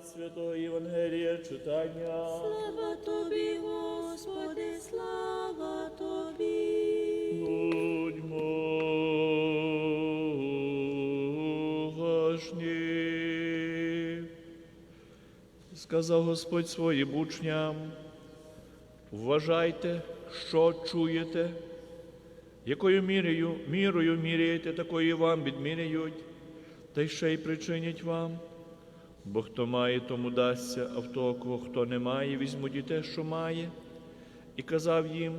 святого Євангелія читання. Слава тобі, Господи, слава тобі. Будьмо уважні. Сказав Господь своїм учням, вважайте, що чуєте, якою мірою, мірою міряєте, такою і вам відміряють, та й ще й причинять вам. Бо хто має, тому дасться, а в того, хто не має, візьмуть і те, що має. І казав їм,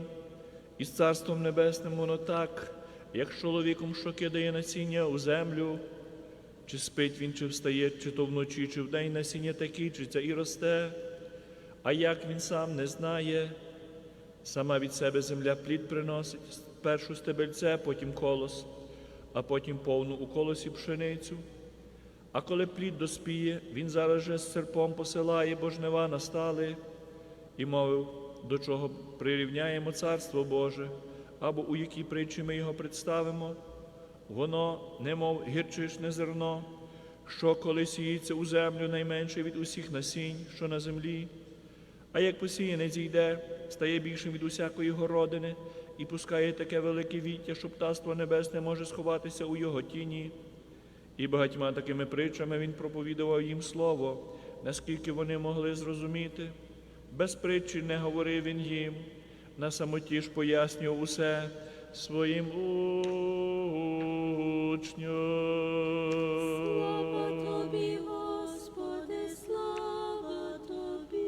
із Царством Небесним воно так, як чоловіком, що кидає насіння у землю, чи спить він, чи встає, чи то вночі, чи вдень насіння такі, чи і росте, а як він сам не знає, сама від себе земля плід приносить, першу стебельце, потім колос, а потім повну у колосі пшеницю. А коли плід доспіє, він зараз же з серпом посилає, бо жнива настали, і мовив, до чого прирівняємо Царство Боже, або у якій притчі ми його представимо. Воно, немов гірчичне зерно, що коли сіється у землю найменше від усіх насінь, що на землі, а як посіяне зійде, стає більшим від усякої городини і пускає таке велике віття, що птаство небесне може сховатися у його тіні. І багатьма такими притчами він проповідував їм слово, наскільки вони могли зрозуміти. Без притчі не говорив він їм, на самоті ж пояснював усе своїм Слава учням. тобі, Господи, слава тобі.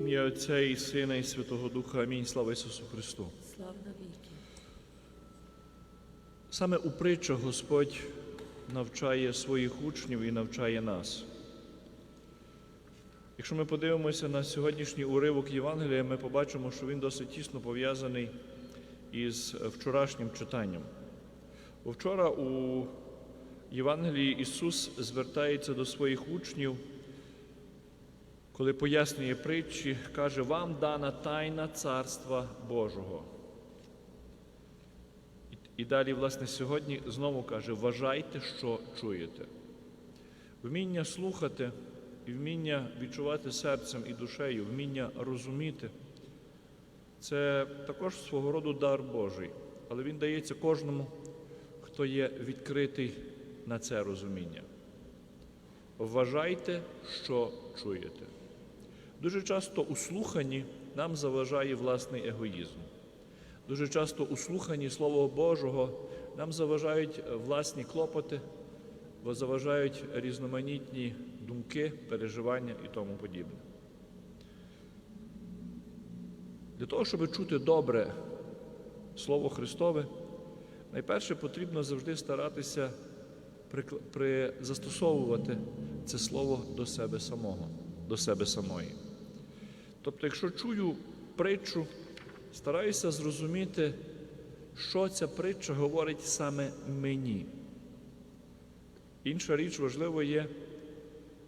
Ім'я Отця і Сина, і Святого Духа. Амінь. Слава Ісусу Христу. Слава навіки. Саме у притчах Господь навчає своїх учнів і навчає нас. Якщо ми подивимося на сьогоднішній уривок Євангелія, ми побачимо, що він досить тісно пов'язаний із вчорашнім читанням. Вчора у Євангелії Ісус звертається до своїх учнів, коли пояснює притчі, каже, вам дана тайна Царства Божого. І- далі, власне, сьогодні знову каже: вважайте, що чуєте. Вміння слухати і вміння відчувати серцем і душею, вміння розуміти це також свого роду дар Божий, але він дається кожному, хто є відкритий на це розуміння. Вважайте, що чуєте. Дуже часто у слуханні нам заважає власний егоїзм. Дуже часто у слуханні Слова Божого нам заважають е, власні клопоти, бо заважають різноманітні думки, переживання і тому подібне. Для того, щоб чути добре Слово Христове, найперше потрібно завжди старатися при, застосовувати це слово до себе самого, до себе самої. Тобто, якщо чую притчу, стараюся зрозуміти, що ця притча говорить саме мені. Інша річ важливо є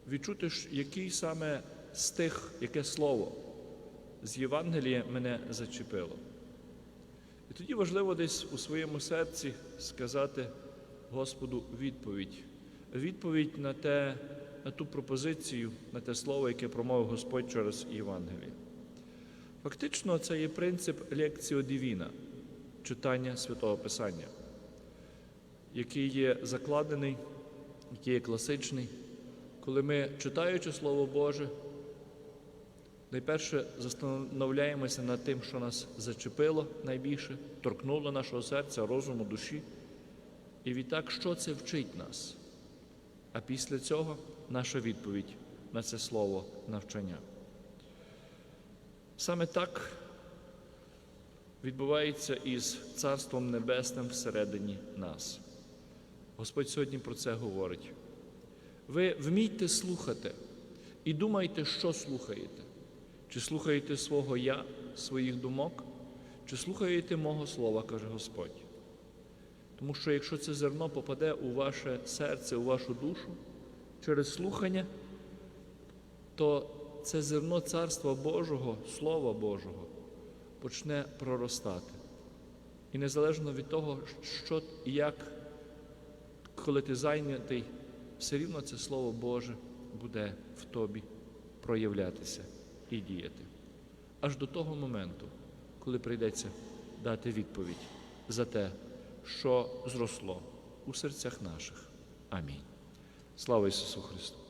відчути, який саме стих, яке слово з Євангелія мене зачепило. І тоді важливо десь у своєму серці сказати Господу відповідь. Відповідь на, те, на ту пропозицію, на те слово, яке промовив Господь через Євангеліє. Фактично, це є принцип лекціо дивіна, читання святого Писання, який є закладений, який є класичний, коли ми, читаючи Слово Боже, найперше застановляємося над тим, що нас зачепило найбільше, торкнуло нашого серця, розуму, душі. І відтак, що це вчить нас? А після цього наша відповідь на це слово навчання. Саме так відбувається із Царством Небесним всередині нас. Господь сьогодні про це говорить. Ви вмійте слухати і думайте, що слухаєте. Чи слухаєте свого я, своїх думок, чи слухаєте мого слова, каже Господь. Тому що якщо це зерно попаде у ваше серце, у вашу душу через слухання, то це зерно Царства Божого, Слова Божого, почне проростати. І незалежно від того, що і як, коли ти зайнятий, все рівно це Слово Боже буде в тобі проявлятися і діяти. Аж до того моменту, коли прийдеться дати відповідь за те, що зросло у серцях наших. Амінь. Слава Ісусу Христу!